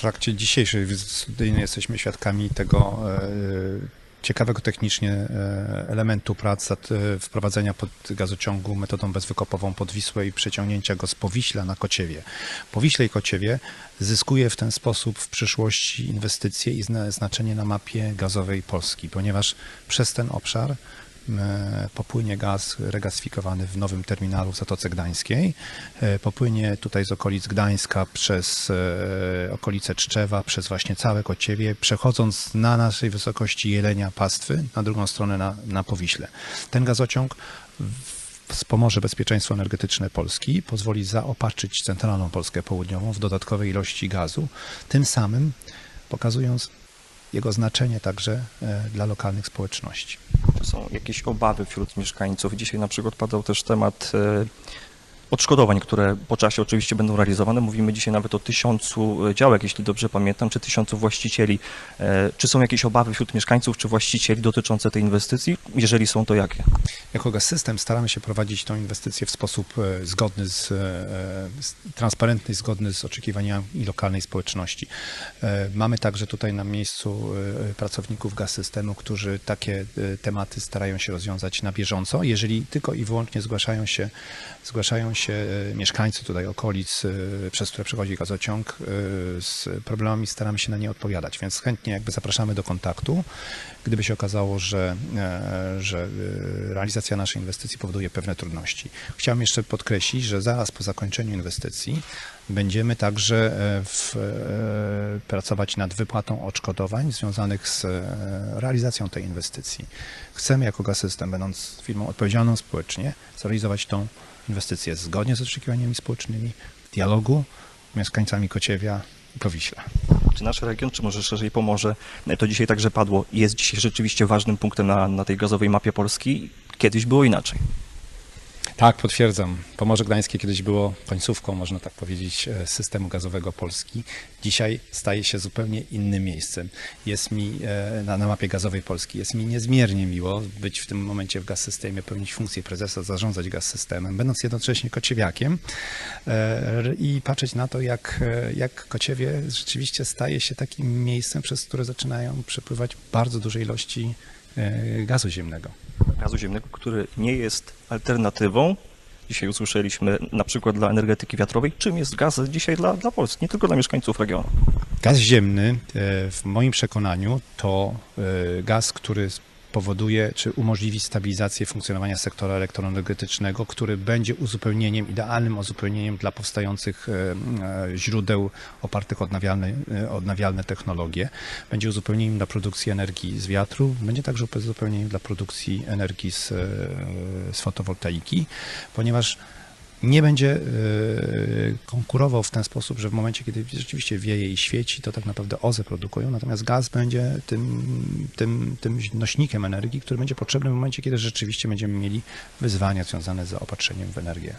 trakcie dzisiejszej wizyty jesteśmy świadkami tego e, ciekawego technicznie e, elementu prac e, wprowadzenia pod gazociągu metodą bezwykopową pod Wisłę i przeciągnięcia go z Powiśla na Kociewie. Powiśle i Kociewie zyskuje w ten sposób w przyszłości inwestycje i zna- znaczenie na mapie gazowej Polski, ponieważ przez ten obszar popłynie gaz regasyfikowany w nowym terminalu w Zatoce Gdańskiej. E, Popłynie tutaj z okolic Gdańska przez e, okolice Czczewa, przez właśnie całe Kociewie, przechodząc na naszej wysokości Jelenia Pastwy, na drugą stronę na, na Powiśle. Ten gazociąg wspomoże bezpieczeństwo energetyczne Polski, pozwoli zaopatrzyć centralną Polskę południową w dodatkowe ilości gazu, tym samym pokazując jego znaczenie także e, dla lokalnych społeczności. Są jakieś obawy wśród mieszkańców? Dzisiaj na przykład padał też temat e, odszkodowań, które po czasie oczywiście będą realizowane. Mówimy dzisiaj nawet o tysiącu e, działek, jeśli dobrze pamiętam, czy tysiącu właścicieli. E, Czy są jakieś obawy wśród mieszkańców czy właścicieli dotyczące tej inwestycji? Jeżeli są, to jakie? Jako gaz system staramy się prowadzić tą inwestycję w sposób e, zgodny z, e, z transparentny, zgodny z oczekiwaniami lokalnej społeczności. E, Mamy także tutaj na miejscu e, pracowników gaz systemu, którzy takie e, tematy starają się rozwiązać na bieżąco. Jeżeli tylko i wyłącznie zgłaszają się, zgłaszają się e, mieszkańcy tutaj okolic, e, przez które przechodzi gazociąg e, z problemami, staramy się na nie odpowiadać, więc chętnie jakby zapraszamy do kontaktu. Gdyby się okazało, że, e, że e, naszej inwestycji powoduje pewne trudności. Chciałem jeszcze podkreślić, że zaraz po zakończeniu inwestycji będziemy także e, w, e, pracować nad wypłatą odszkodowań związanych z e, realizacją tej inwestycji. Chcemy jako Gaz-System, będąc firmą odpowiedzialną społecznie, zrealizować tą inwestycję zgodnie z oczekiwaniami społecznymi, w dialogu z mieszkańcami Kociewia i Powiśla. Czy nasz region, czy może szerzej Pomorze, e, to dzisiaj także padło, jest dzisiaj rzeczywiście ważnym punktem na, na tej gazowej mapie Polski? Kiedyś było inaczej. Tak, potwierdzam. Pomorze Gdańskie kiedyś było końcówką, można tak powiedzieć, e, systemu gazowego Polski. Dzisiaj staje się zupełnie innym miejscem. Jest mi e, na, na mapie gazowej Polski, jest mi niezmiernie miło być w tym momencie w gaz systemie, pełnić funkcję prezesa, zarządzać gaz systemem, będąc jednocześnie kociewiakiem e, i patrzeć na to, jak, e, jak Kociewie rzeczywiście staje się takim miejscem, przez które zaczynają przepływać bardzo duże ilości gazu ziemnego. gazu ziemnego, który nie jest alternatywą. Dzisiaj usłyszeliśmy na przykład dla energetyki wiatrowej. Czym jest gaz dzisiaj dla, dla Polski, nie tylko dla mieszkańców regionu? Gaz ziemny, e, w moim przekonaniu, to e, gaz, który powoduje czy umożliwi stabilizację funkcjonowania sektora elektroenergetycznego, który będzie uzupełnieniem, idealnym uzupełnieniem dla powstających e, e, źródeł opartych odnawialne, e, odnawialne technologie. Będzie uzupełnieniem dla produkcji energii z wiatru, będzie także uzupełnieniem dla produkcji energii z, z fotowoltaiki, ponieważ nie będzie e, konkurował w ten sposób, że w momencie, kiedy rzeczywiście wieje i świeci, to tak naprawdę OZE produkują, natomiast gaz będzie tym, tym, tym nośnikiem energii, który będzie potrzebny w momencie, kiedy rzeczywiście będziemy mieli wyzwania związane z zaopatrzeniem w energię.